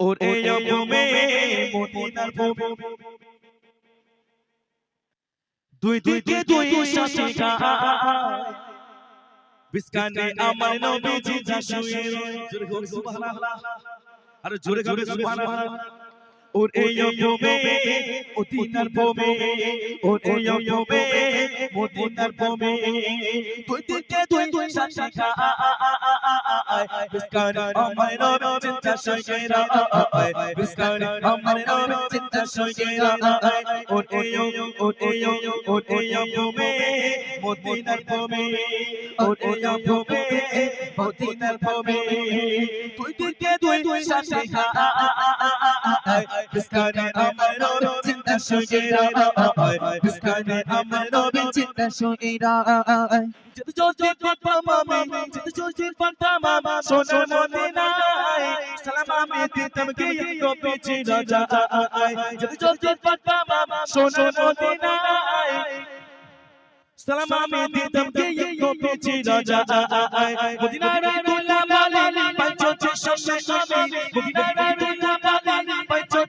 ওর এই অপমে মদিনার ভূমি দুই দিকে দুই শাসে বিস্কানে আমার নবীজি যা শুয়ে জোরে সুবহানাল্লাহ আরে জোরে জোরে সুবহানাল্লাহ। ওরে ইয়োবে মদিনার ভূমি ওরে ইয়োবে মদিনার ভূমি তুই দিকে তুই তুই সাথে খা বিস্কার আমার রব চিন্তা সইরা আয়। বিস্কার আমার রব চিন্তা সইরা আয় ওরে মদিনার ভূমি ওরে তুই দিকে তুই তুই সাথে বিস্কানে আমার নবী চিন্তা সুগেরা বিস্কানে আমার নবী চিন্তা সুগেরা যেতে জোর জোর পাতা মামা যেতে জোর জোর পাতা মামা দিতাম কে নবী জি রাজা আয় যেতে জোর জোর পাতা মামা সোনা মদিনায় সালাম আমি দিতাম কে নবী জি রাজা আয় মদিনায় রাসূলুল্লাহ বলে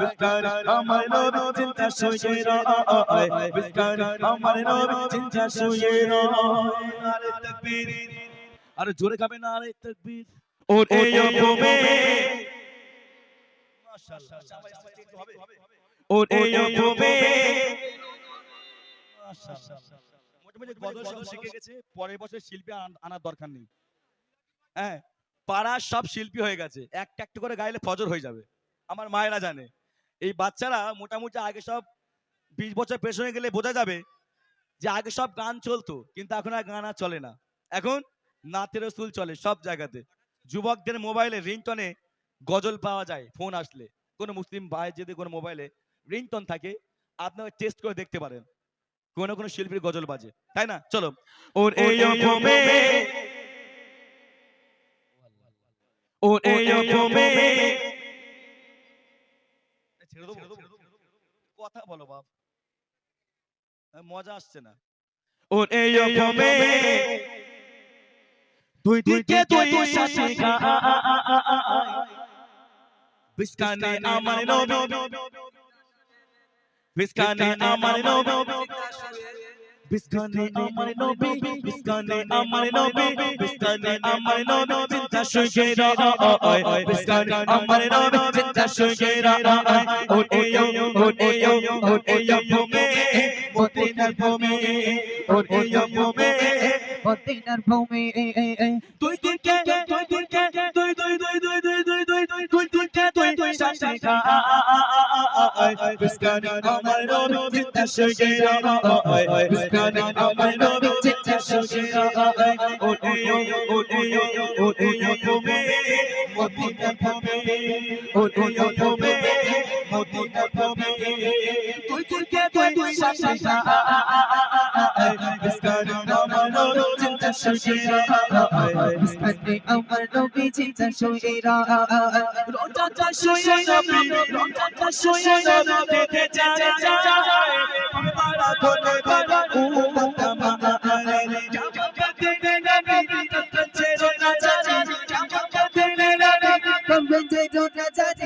বিস্কার আমার নবী চিন্তা শুয়েরা বিস্কার আমার নবী চিন্তা শুয়েরা নারে তাকবীর আরে জোরে খাবে না আরে তাকবীর। ওর এই অপমে। মাশাআল্লাহ। সবাই সবাই হবে ওর এই অপমে। মাশাআল্লাহ। মোটামুটি গজল সব শিখে গেছে পরের বছর শিল্পী আনার দরকার নেই। হ্যাঁ পাড়ার সব শিল্পী হয়ে গেছে। একটা একটা করে গাইলে ফজর হয়ে যাবে। আমার মায়েরা জানে। এই বাচ্চারা মোটামুটি আগে সব বিশ বছর পেছনে গেলে বোঝা যাবে যে আগে সব গান চলতো কিন্তু এখন আর গান আর চলে না। এখন নাতের সুল চলে সব জায়গাতে। যুবকদের মোবাইলে রিংটনে গজল পাওয়া যায় ফোন আসলে। কোনো মুসলিম ভাই যদি কোনো মোবাইলে রিংটন থাকে আপনারা টেস্ট করে দেখতে পারেন। কোনো কোনো শিল্পীর গজল বাজে। তাই না? চলো। ওর এই ওর এই কথা বলো বাপ। আহ, মজা আসছে না। ওর এই অপমে দুই দিকে দুই শাসিকা বিস্কানে আমার নবী। বিস্কানে আমার নবী। বিস্কানে আমার নবী। বিস্কানে আমার নবী। বিস্কানে আমার নবী। চিন্তা শুয়েরা বিস্কানে আমার নবী চিন্তা শুয়েরা ও এয়ো ও এয়ো ও এয়ো ভূমে মদিনার ভূমে ও এয়ো ভূমে মদিনার ভূমি তুই দিকে তুই দিকে তুই তুই তুই তুই তুই তুই তুই তুই তুই দিকে তুই তুই শাসিকা বিস্কানে আমার নবী চিন্তা শুয়েরা বিস্কানে আমার নবী চিন্তা শুয়েরা ও এয়ো ও এয়ো ওঠো তবে মদিনা তবে তুই তুই কে তুই শাশা ইসকার নামানো চিন্তা শশিরা ইসকাতে আমার নবী চিন্তা শশিরা রোটা তা শোয়ে নবী রোটা তা শোয়ে নবী দিতে চায় চায় পারা কোনে পারা উম্মত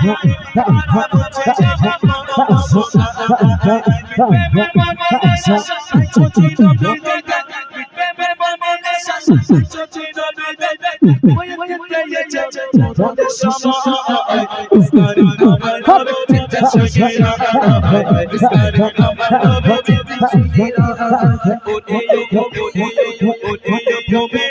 আমার নবী